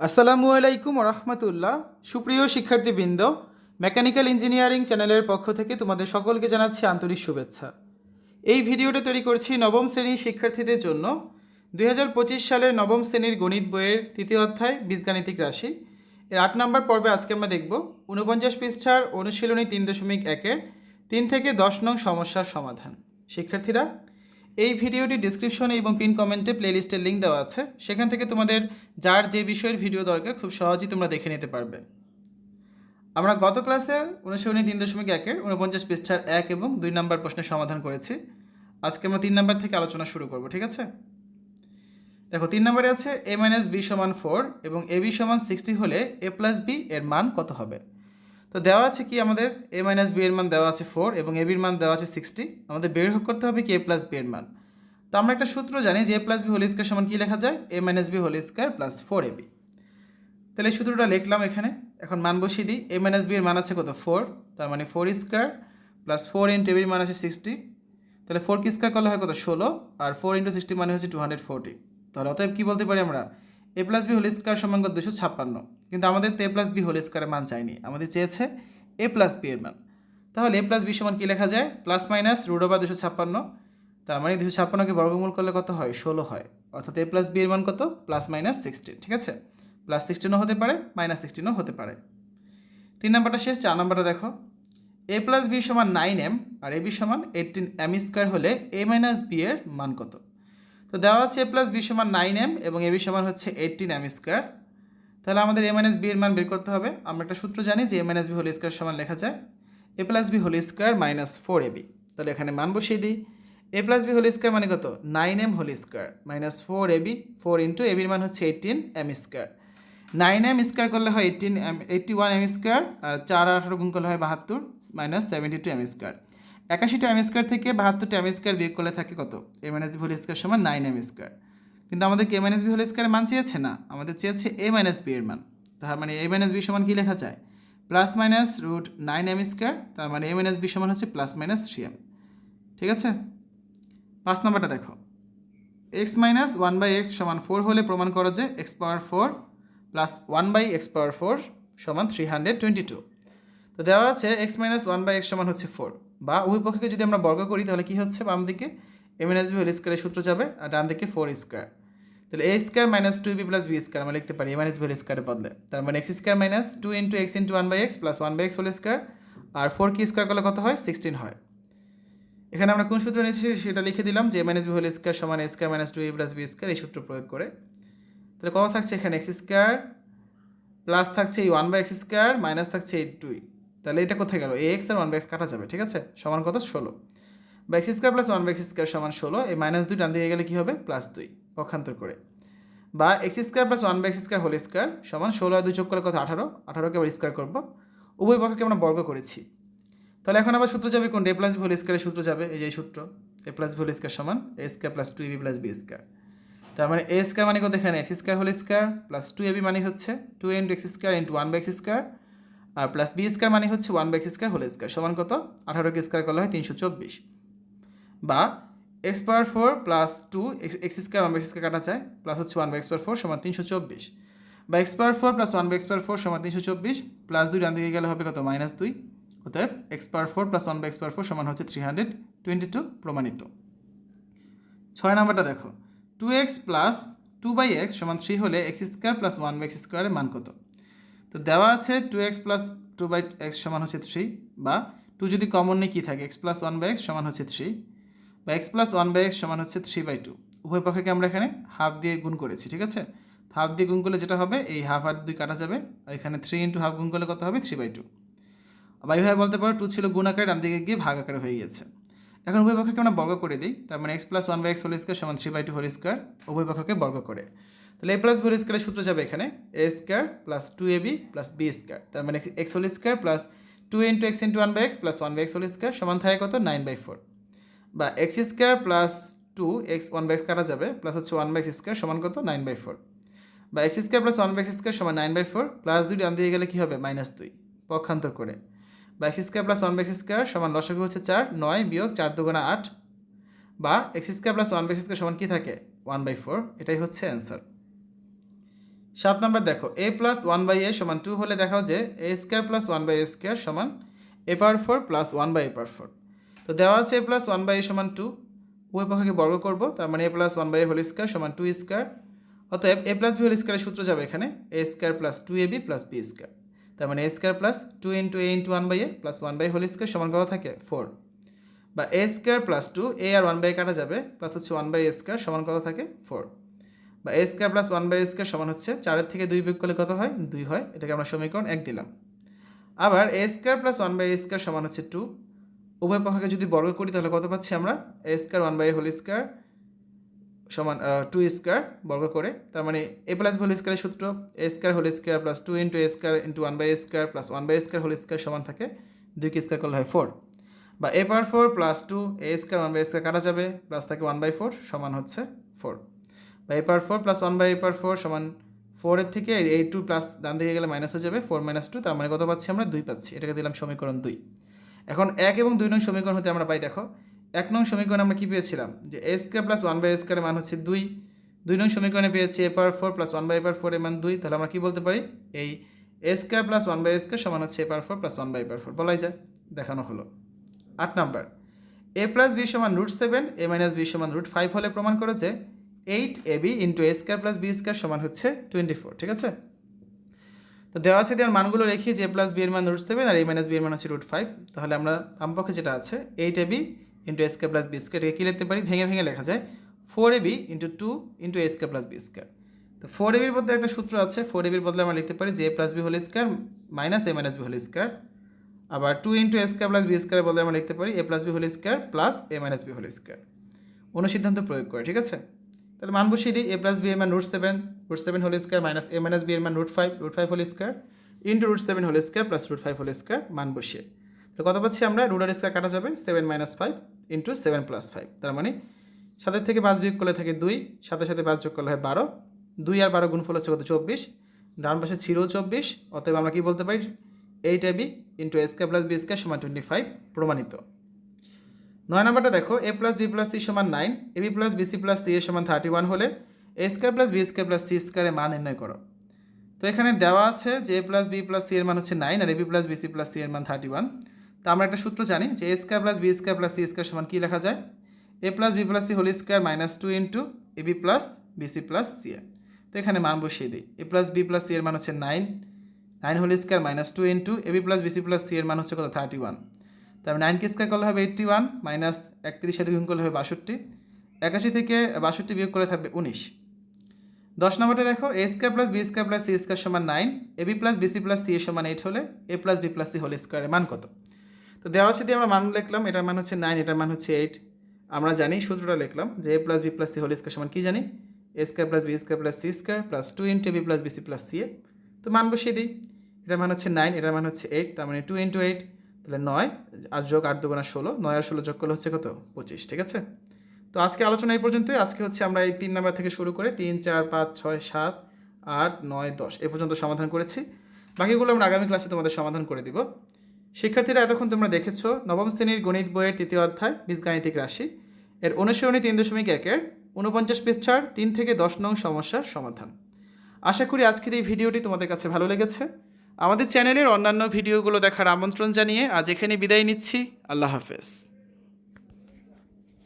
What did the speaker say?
আসসালামু আলাইকুম রহমতুল্লাহ সুপ্রিয় শিক্ষার্থীবৃন্দ, মেকানিক্যাল ইঞ্জিনিয়ারিং চ্যানেলের পক্ষ থেকে তোমাদের সকলকে জানাচ্ছি আন্তরিক শুভেচ্ছা। এই ভিডিওটা তৈরি করছি নবম শ্রেণির শিক্ষার্থীদের জন্য। দু হাজার পঁচিশ সালের নবম শ্রেণির গণিত বইয়ের তৃতীয় অধ্যায়, বীজগাণিতিক রাশি। এর আট নম্বর পর্বে আজকে আমরা দেখব ঊনপঞ্চাশ পৃষ্ঠার অনুশীলনী তিন দশমিক একের তিন থেকে দশ নং সমস্যার সমাধান। শিক্ষার্থীরা এই ভিডিওটি ডিসক্রিপশনে এবং পিন কমেন্টে প্লেলিস্টের লিঙ্ক দেওয়া আছে। সেখান থেকে তোমাদের যার যে বিষয়ের ভিডিও দরকার, খুব সহজেই তোমরা দেখে নিতে পারবে। আমরা গত ক্লাসে অনুশীলনী তিন দশমিক একের উনপঞ্চাশ পৃষ্ঠার এক এবং দুই নম্বর প্রশ্নের সমাধান করেছি। আজকে আমরা তিন নম্বর থেকে আলোচনা শুরু করব, ঠিক আছে? দেখো, তিন নম্বরে আছে এ মাইনাস বি সমান ফোর এবং এ বি সমান সিক্সটি হলে এ প্লাস বি এর মান কত হবে? তো দেওয়া আছে কি আমাদের এ মাইনাস বি এর মান দেওয়া আছে ফোর এবং এ বির মান দেওয়া আছে সিক্সটি আমাদের বের করতে হবে কি এ প্লাস বি এর মান। তো আমরা একটা সূত্র জানি যে A plus B whole square সমান কী লেখা যায়? A minus B whole square plus four A B তাহলে এই সূত্রটা লিখলাম এখানে। এখন মান বসিয়ে দিই। এ মাইনাস বি এর মান আছে কত? ফোর তার মানে four square plus four into এবির মান আছে সিক্সটি তাহলে ফোর কি স্কোয়ার করলে হয় কত? ষোলো। আর ফোর ইন্টু সিক্সটি মানে হচ্ছে টু হান্ড্রেড ফোরটি তাহলে অতএব কী বলতে পারি আমরা? A plus B whole square সমান কত? দুশো ছাপ্পান্ন। কিন্তু আমাদের তো প্লাস বি হোল স্কোয়ারের মান চাইনি, আমাদের চেয়েছে এ প্লাস বি এর মান। তাহলে এ প্লাস বি সমান কী লেখা যায়? প্লাস মাইনাস রুট ওভার দুশো ছাপ্পান্ন, তার মানে দুশো ছাপ্পান্নকে বর্গমূল করলে কত হয়? ষোলো হয়। অর্থাৎ এ প্লাস বি এর মান কত? প্লাস মাইনাস সিক্সটিন, ঠিক আছে? প্লাস সিক্সটিনও হতে পারে, মাইনাস সিক্সটিনও হতে পারে। তিন নাম্বারটা শেষ, চার নাম্বারটা দেখো। এ প্লাস বি সমান নাইন এম, আর এ বি সমান এইটিন এম স্কোয়ার হলে এ মাইনাস বি এর মান কত? তো দেওয়া আছে এ প্লাস বি সমান নাইন এম এবং এ বি সমান হচ্ছে এইটিন এম স্কোয়ার। তাহলে আমাদের এ মাইনাস বি এর মান বের করতে হবে। আমরা একটা সূত্র জানি যে A minus B whole square সমান লেখা যায়। A plus B whole square minus four A B তাহলে এখানে মান বসিয়ে দিই। A plus B whole square মানে কত? Nine M whole square minus four A B four into A বির মান হচ্ছে eighteen M square nine M square করলে হয় eighteen M eighty one M square আর চার আঠারো গুণ করলে হয় বাহাত্তর minus seventy two M square একাশিটা M square থেকে বাহাত্তরটা এম স্কোয়ার বিয়োগ করলে থাকে কত? A minus B whole square সমান নাইন এম স্কোয়ার কিন্তু আমাদের কে মাইনাস বি হোল স্কোয়ারের মান চেয়েছে না। আমাদের চেয়েছে এ মাইনাস বি এর মান। তার মানে এ মাইনাস বি সমান কী লেখা যায়? Plus minus root nine M square তার মানে এ মাইনাস বি সমান হচ্ছে প্লাস মাইনাস থ্রি এম ঠিক আছে? পাঁচ নাম্বারটা দেখো। X minus one by X সমান ফোর হলে প্রমাণ করো যে X power four plus one by X power four সমান থ্রি হান্ড্রেড টোয়েন্টি টু তো দেওয়া আছে X minus one by X সমান হচ্ছে ফোর বা উভয় পক্ষকে যদি আমরা বর্গ করি তাহলে কী হচ্ছে বাম দিকে এ মাইনাস বি হোল স্কোয়ারের সূত্র যাবে, আর ডান দিকে ফোর স্কোয়ার তাহলে A square minus two B plus B square আমরা লিখতে পারি এ মাইনাস বি হোল স্কোয়ারের বদলে। তার মানে X square minus two into X into one by X plus one by X whole square R four কি square করলে কত হয়? সিক্সটিন হয়। এখানে আমরা কোন সূত্র নিয়েছি সেটা লিখে দিলাম যে মাইনাস বি হোল স্কোয়ার সমান A square minus two A plus B square এই সূত্র প্রয়োগ করে। তাহলে কত থাকছে এখানে? এক্স স্কোয়ার প্লাস থাকছে এই one by X square minus থাকছে এই টুই তাহলে এটা কোথায় গেল? এ এক্স আর ওয়ান বাই এক্স কাটা যাবে, ঠিক আছে? সমান কত? ষোলো। বা X square plus one by X square সমান ষোলো, এই মাইনাস দুই ডান দিকে গেলে কী হবে? প্লাস দুই, পক্ষান্তর করে। বা X square plus one by X square whole square সমান ষোলো আর দুই যোগ করে কত? আঠারো। আঠারোকে আবার স্কোয়ার করব। উভয় পক্ষকে আমরা বর্গ করেছি। তাহলে এখন আবার সূত্র যাবে কোনটা? এ প্লাস হোল স্কোয়ারের সূত্র যাবে, এই যে সূত্র। এ প্লাস হোল স্কোয়ার সমান A square plus two B plus B square তার মানে এ স্কোয়ার মানে কত এখানে? X square whole square plus two A B মানে হচ্ছে two into X square into one by X square R plus B square মানে হচ্ছে one by X square whole square সমান কত? আঠারোকে স্কোয়ার করলে হয় তিনশো চব্বিশ। বা X power four plus two, X square one by X কাটা যায় প্লাস হচ্ছে one by X power four সমান তিনশো চব্বিশ। বা X power four plus one by X power four সমান তিনশো চব্বিশ প্লাস দুই ডান দিকে গেলে হবে কত? মাইনাস দুই। অতএব X power four plus one by X power four সমান হচ্ছে থ্রি হান্ড্রেড টোয়েন্টি টু প্রমাণিত। ছয় নাম্বারটা দেখো। Two X plus two by X সমান থ্রি হলে X square plus one by X স্কোয়ারের মান কত? তো দেওয়া আছে two X plus two by X সমান হচ্ছে থ্রি বা টু যদি কমন নেই কী থাকে? X plus one by X সমান হচ্ছে থ্রি বা X plus one by X সমান হচ্ছে থ্রি বাই টু উভয় পক্ষকে আমরা এখানে হাফ দিয়ে গুণ করেছি, ঠিক আছে? হাফ দিয়ে গুণ করলে যেটা হবে, এই হাফ আর দুই কাটা যাবে, আর এখানে থ্রি ইন্টু হাফ গুণ করলে কত হবে? থ্রি বাই টু বা এইভাবে বলতে পারো টু ছিল গুণ আকারে, ডান দিকে গিয়ে ভাগ আকারে হয়ে গেছে। এখন উভয় পক্ষকে আমরা বর্গ করে দিই, তার মানে X plus one by X whole square সমান three by two whole square উভয় পক্ষকে বর্গ করে। তাহলে এ প্লাস বি হোল স্কোয়ারের সূত্র যাবে এখানে A square plus two A B plus B square তার মানে X whole square plus two into X into one by X plus one by X whole square সমান থাকে কত? নাইন বাই ফোর বা X square plus two X one by কাটা যাবে plus হচ্ছে one by X square সমান কত? Nine by four বা X square plus one by square সমান নাইন বাই ফোর প্লাস দুই ডান দিয়ে গেলে কী হবে? মাইনাস দুই পক্ষান্তর করে। বা X square plus one by square সমান লসগু হচ্ছে চার, নয় বিয়োগ চার দুগুণা আট। বা X square plus one by square সমান কী থাকে? ওয়ান বাই ফোর এটাই হচ্ছে অ্যান্সার সাত নাম্বার দেখো A plus one by A সমান টু হলে দেখাও যে A square plus one by A square সমান A power four plus one by A power four তো দেওয়া আছে A plus one by A সমান টু। উভয় পক্ষকে বর্গ করব, তার মানে A plus one by A whole square সমান টু স্কোয়ার। অতএব এ প্লাস বি হোল স্কোয়ারের সূত্র যাবে এখানে, A square plus two A B plus B square. তার মানে A square plus two into A into one by A plus one by whole square সমান কত থাকে? ফোর। বা A square plus two, A R one by কাটা যাবে, plus হচ্ছে one by A square সমান কত থাকে? ফোর। বা A square plus one by square সমান হচ্ছে চারের থেকে দুই বিয়োগ করলে কত হয়? দুই হয়। এটাকে আমরা সমীকরণ এক দিলাম। আবার A square plus one by square সমান হচ্ছে টু উভয় পক্ষকে যদি বর্গ করি, তাহলে কত পাচ্ছি আমরা? A square one by whole square সমান টু স্কোয়ার বর্গ করে। তার মানে এ প্লাস হোল স্কোয়ারের সূত্র A square whole square plus two into A square into one by square plus one by square whole square সমান থাকে দুইকে স্কোয়ার করলে হয় ফোর বা A power four plus two A square one by square কাটা যাবে plus থাকে one by four সমান হচ্ছে ফোর বা A power four plus one by A power four সমান ফোরের থেকে, এই টু প্লাস ডান দিকে গেলে মাইনাস হয়ে যাবে ফোর মাইনাস টু তার মানে কত পাচ্ছি আমরা? দুই পাচ্ছি। এটাকে দিলাম সমীকরণ দুই। এখন এক এবং দুই নং সমীকরণ হতে আমরা পাই, দেখো, এক নং সমীকরণে আমরা কী পেয়েছিলাম? যে A square plus one by স্কোয়ারের মান হচ্ছে দুই। দুই নং সমীকরণে পেয়েছি A power four plus one by power four এর মান দুই। তাহলে আমরা কী বলতে পারি? এই A square plus one by square সমান হচ্ছে A power four plus one by power four বলাই যায় দেখানো হলো। আট নাম্বার। এ প্লাস বি সমান root seven A minus B সমান রুট ফাইভ হলে প্রমাণ করে যে eight A B into A square plus B square সমান হচ্ছে টোয়েন্টি ফোর ঠিক আছে? তো দেওয়া আছে দেওয়ার মানগুলো রেখে যে প্লাস বি এর মান রুট সেভেন আর এ মাইনাস বি এর মান হচ্ছে রুট ফাইভ তাহলে আমরা বামপক্ষে যেটা আছে eight A B into A square plus B square কী লিখতে পারি? ভেঙে ভেঙে লেখা যায়। Four A B into two into A square plus B square তো ফোর এবির বদলে একটা সূত্র আছে ফোর এবির বদলে আমরা লিখতে পারি A plus B whole square minus A minus B whole square আবার two into A square plus B square বদলে আমরা লিখতে পারি A plus B whole square plus A minus B whole square অনুসিদ্ধান্ত প্রয়োগ করে, ঠিক আছে? তাহলে মান বসিয়ে দিই এ প্লাস বি এর মান root seven root seven whole square minus A minus B এর মান root five root five whole square into root seven whole square plus root five whole square মান বসিয়ে। তো কত পাচ্ছি আমরা? রুটার স্কোয়ার কাটা যাবে seven minus five into seven plus five তার মানে সাতের থেকে পাঁচ বিয়োগ করলে থাকে দুই সাথে সাথে পাঁচ যোগ করলে হয় বারো। দুই আর বারো গুণফল হচ্ছে কত? চব্বিশ। ডান পাশে ছিল চব্বিশ, অতএব আমরা কি বলতে পারি? Eight A B into S K plus B square সমান টোয়েন্টি ফাইভ প্রমাণিত। নয় নাম্বারটা দেখো A plus B plus C সমান nine A B plus BC plus C A সমান থার্টি ওয়ান হলে A square plus B square plus C স্কোয়ারের মান নির্ণয় করো। তো এখানে দেওয়া আছে যে A plus B plus C এর মান হচ্ছে nine R A B plus BC plus C এর মান থার্টি ওয়ান তো আমরা একটা সূত্র জানি যে A square plus B square plus C square সমান কী লেখা যায়? A plus B plus C whole square minus two into A B plus BC plus C A তো এখানে মান বসিয়ে দিই। A plus B plus C এর মান হচ্ছে nine nine whole square minus two into A B plus BC plus C এর মান হচ্ছে কত? থার্টি ওয়ান তারপরে নাইন কে স্কোয়ার করলে হবে এইট্টি ওয়ান মাইনাস একত্রিশ সাথে গুণ করলে হবে বাষট্টি। একাশি থেকে বাষট্টি বিয়োগ করলে থাকবে উনিশ। দশ নম্বরটা দেখো A square plus B square plus C square সমান nine A B plus BC plus C A সমান এইট হলে A plus B plus C whole স্কোয়ারের মান কত? তো দেওয়া আছে দিয়ে আমরা মান লিখলাম, এটার মান হচ্ছে নাইন এটার মান হচ্ছে এইট আমরা জানি, সূত্রটা লিখলাম যে A plus B plus C whole square সমান কী জানি? A square plus B square plus C square plus two into B plus BC plus C A তো মান বসিয়ে দিই, এটার মান হচ্ছে নাইন এটার মান হচ্ছে এইট তার মানে টু ইন্টু এইট তাহলে নয়, আর যোগ আট দুগুণা ষোলো, নয় আর ষোলো যোগ করলে হচ্ছে কত? পঁচিশ, ঠিক আছে? তো আজকে আলোচনা এই পর্যন্তই। আজকে হচ্ছে আমরা এই তিন নাম্বার থেকে শুরু করে তিন, চার, পাঁচ, ছয়, সাত, আট, নয়, দশ এ পর্যন্ত সমাধান করেছি। বাকিগুলো আমরা আগামী ক্লাসে তোমাদের সমাধান করে দিব। শিক্ষার্থীরা এতক্ষণ তোমরা দেখেছ নবম শ্রেণির গণিত বইয়ের তৃতীয় অধ্যায়, বীজগাণিতিক রাশি। এর অনুসরণী তিন দশমিক একের উনপঞ্চাশ পৃষ্ঠার তিন থেকে দশ নং সমস্যার সমাধান। আশা করি আজকের এই ভিডিওটি তোমাদের কাছে ভালো লেগেছে। আমাদের চ্যানেলের অন্যান্য ভিডিওগুলো দেখার আমন্ত্রণ জানিয়ে আজ এখানে বিদায় নিচ্ছি। আল্লাহ হাফেজ।